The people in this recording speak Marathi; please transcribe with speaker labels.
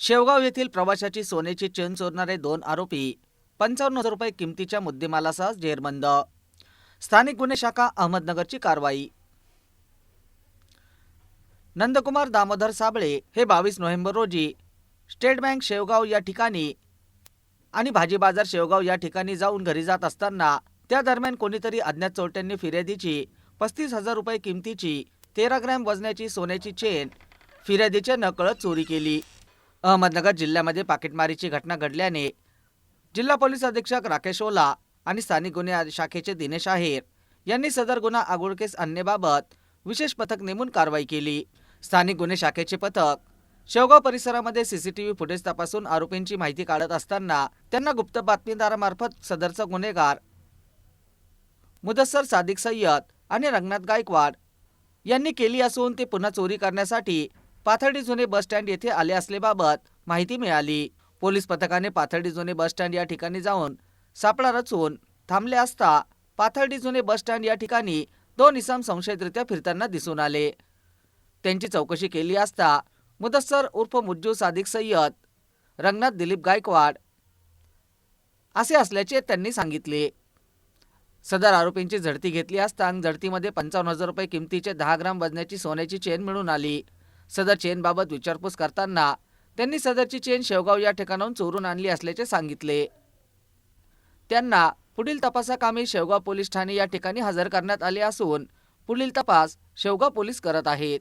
Speaker 1: शेवगाव येथील प्रवाशाची सोन्याची चेन चोरणारे दोन आरोपी पंचावन्न हजार रुपये किमतीच्या मुद्देमालासह जेरबंद. स्थानिक गुन्हे शाखा अहमदनगरची कारवाई. नंदकुमार दामोदर साबळे हे बावीस नोव्हेंबर रोजी स्टेट बँक शेवगाव या ठिकाणी आणि भाजी बाजार शेवगाव या ठिकाणी जाऊन घरी जात असताना त्या दरम्यान कोणीतरी अज्ञात चोरट्यांनी फिर्यादीची पस्तीस हजार रुपये किमतीची तेरा ग्रॅम वजनाची सोन्याची चेन फिर्यादीच्या नकळत चोरी केली. अहमदनगर जिल्ह्यामध्ये पाकिटमारीची घटना घडल्याने जिल्हा पोलीस अधीक्षक राकेश ओला आणि स्थानिक गुन्हे शाखेचे दिनेश आहेर यांनी सदर गुन्हा आगोळकेस आणण्याबाबत विशेष पथक नेमून कारवाई केली. स्थानिक गुन्हे शाखेचे पथक शेवगाव परिसरामध्ये सीसीटीव्ही फुटेज तपासून आरोपींची माहिती काढत असताना त्यांना गुप्त बातमीदारामार्फत सदरचा गुन्हेगार मुदस्सर सादिक सय्यद आणि रंगनाथ गायकवाड यांनी केली असून ते पुन्हा चोरी करण्यासाठी पाथर्डी जुने बसस्टँड येथे आले असल्याबाबत माहिती मिळाली. पोलीस पथकाने पाथर्डी जुने बस स्टँड या ठिकाणी जाऊन सापळा रचून थांबले असता पाथर्डी जुने बसस्टँड या ठिकाणी दोन इसम संशयितरित्या फिरताना दिसून आले. त्यांची चौकशी केली असता मुदस्सर उर्फ मुज्जू सादिक सय्यद रंगनाथ दिलीप गायकवाड असे असल्याचे त्यांनी सांगितले. सदर आरोपींची झडती घेतली असता झडतीमध्ये पंचावन्न हजार रुपये किमतीचे दहा ग्राम वजनाची सोन्याची चेन मिळून आली. सदर चेनबाबत विचारपूस करताना त्यांनी सदरची चेन शेवगाव या ठिकाणाहून चोरून आणली असल्याचे सांगितले. त्यांना पुढील तपासाकामी शेवगाव पोलीस ठाणे या ठिकाणी हजर करण्यात आले असून पुढील तपास शेवगाव पोलीस करत आहेत.